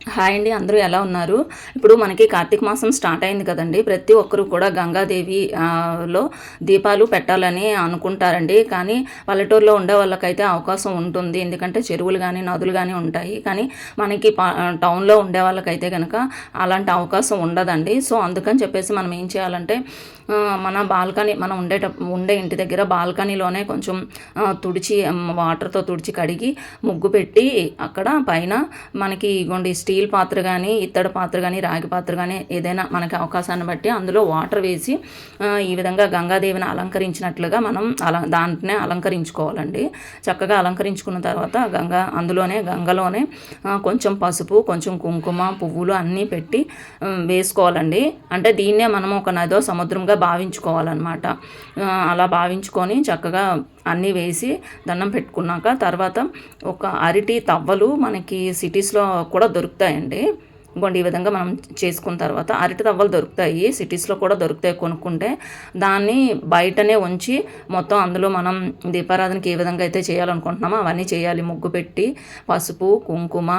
Hi అండి అందరూ ఎలా ఉన్నారు? ఇప్పుడు మనకి కార్తీక మాసం స్టార్ట్ అయింది కదండి. ప్రతి ఒక్కరు కూడా గంగాదేవి లో దీపాలు పెట్టాలని అనుకుంటారండి. కానీ పల్లెటూరులో ఉండే వాళ్ళకైతే అవకాశం ఉంటుంది. ఎందుకంటే చెరువులు కానీ నదులు కానీ ఉంటాయి. కానీ మనకి టౌన్లో ఉండే వాళ్ళకైతే కనుక అలాంటి అవకాశం ఉండదండి. సో అందుకని చెప్పేసి మనం ఏం చేయాలంటే మన బాల్కనీ మనం ఉండేట ఉండే ఇంటి దగ్గర బాల్కనీలోనే కొంచెం తుడిచి వాటర్తో తుడిచి కడిగి ముగ్గు పెట్టి అక్కడ పైన మనకి ఇగోండి స్టీల్ పాత్ర కానీ ఇత్తడి పాత్ర కానీ రాగి పాత్ర కానీ ఏదైనా మనకి అవకాశాన్ని బట్టి అందులో వాటర్ వేసి ఈ విధంగా గంగాదేవిని అలంకరించినట్లుగా మనం అల దాంట్నే అలంకరించుకోవాలండి. చక్కగా అలంకరించుకున్న తర్వాత గంగా అందులోనే గంగలోనే కొంచెం పసుపు కొంచెం కుంకుమ పువ్వులు అన్నీ పెట్టి వేసుకోవాలండి. అంటే దీన్నే మనం ఒక నదో సముద్రంగా భావించుకోవాలన్నమాట. అలా భావించుకొని చక్కగా అన్నీ వేసి దండం పెట్టుకున్నాక తర్వాత ఒక అరటి తవ్వలు మనకి సిటీస్లో కూడా దొరుకుతాయండి. ఇంకోండి ఈ విధంగా మనం చేసుకున్న తర్వాత అరటి తవ్వలు దొరుకుతాయి సిటీస్లో కూడా దొరుకుతాయి కొనుక్కుంటే. దాన్ని బయటనే ఉంచి మొత్తం అందులో మనం దీపారాధనకి ఏ విధంగా అయితే చేయాలనుకుంటున్నామో అవన్నీ చేయాలి. ముగ్గు పెట్టి పసుపు కుంకుమ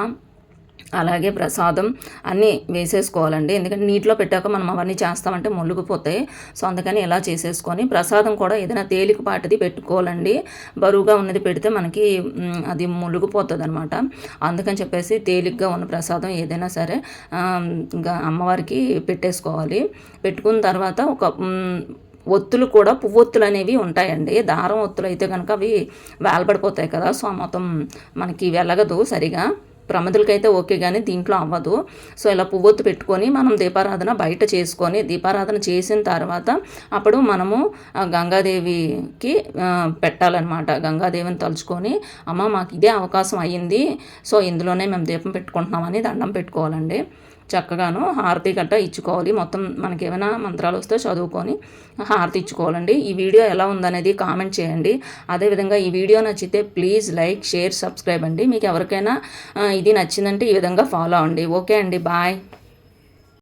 అలాగే ప్రసాదం అన్నీ వేసేసుకోవాలండి. ఎందుకంటే నీటిలో పెట్టాక మనం అవన్నీ చేస్తామంటే మొలుగుపోతాయి సో అందుకని ఇలా చేసేసుకొని ప్రసాదం కూడా ఏదైనా తేలికపాటిది పెట్టుకోవాలండి. బరువుగా ఉన్నది పెడితే మనకి అది ములుగుపోతుంది అనమాట అందుకని చెప్పేసి తేలిగ్గా ఉన్న ప్రసాదం ఏదైనా సరే ఇంకా అమ్మవారికి పెట్టేసుకోవాలి. పెట్టుకున్న తర్వాత ఒక ఒత్తులు కూడా పువ్వొత్తులు అనేవి ఉంటాయండి. దారం ఒత్తులు అయితే కనుక అవి వేలబడిపోతాయి కదా. సో మొత్తం మనకి వెళ్ళగదు సరిగా. ప్రమదులకైతే ఓకే కానీ దీంట్లో అవ్వదు. సో ఇలా పువ్వొత్తు పెట్టుకొని మనం దీపారాధన బయట చేసుకొని దీపారాధన చేసిన తర్వాత అప్పుడు మనము గంగాదేవికి పెట్టాలన్నమాట. గంగాదేవిని తలుచుకొని అమ్మ మాకు ఇదే అవకాశం అయ్యింది. సో ఇందులోనే మేము దీపం పెట్టుకుంటున్నామని దండం పెట్టుకోవాలండి. చక్కగాను హారతి గట్ట ఇచ్చుకోవాలి. మొత్తం మనకి ఏమైనా మంత్రాలు వస్తే చదువుకొని హారతి ఇచ్చుకోవాలండి. ఈ వీడియో ఎలా ఉందనేది కామెంట్ చేయండి. అదేవిధంగా ఈ వీడియో నచ్చితే ప్లీజ్ లైక్ షేర్ సబ్స్క్రైబ్ అండి. మీకు ఎవరికైనా ఇది నచ్చిందంటే ఈ విధంగా ఫాలో అవ్వండి. ఓకే అండి. బాయ్.